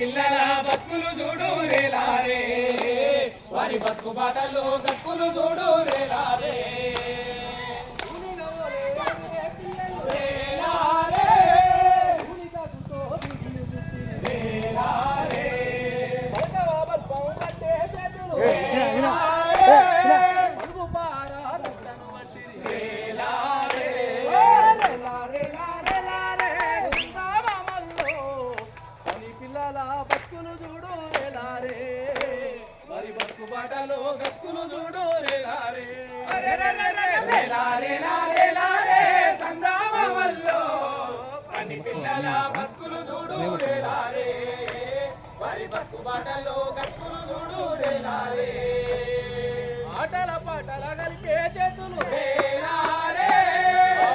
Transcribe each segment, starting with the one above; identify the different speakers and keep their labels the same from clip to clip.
Speaker 1: పిల్లల బతుకులు చూడు రేలారే వారి బతుకు బాటలు గట్టులు చూడు రేలారే,
Speaker 2: బతుకులు చూడు రేలారే మరి బతుకు బాటలో గతుకులు చూడు రేలారే
Speaker 1: పని పిల్లల బతుకులు చూడు రేలారే వారి బతుకు బాటలు గట్టులు చూడు రేలారే
Speaker 2: ఆటల పాటల కలిపే చేతులు.
Speaker 1: రేలారే,
Speaker 2: ఆ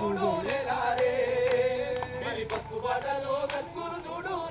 Speaker 1: చూడు రేలారే
Speaker 3: ఇంతవరకు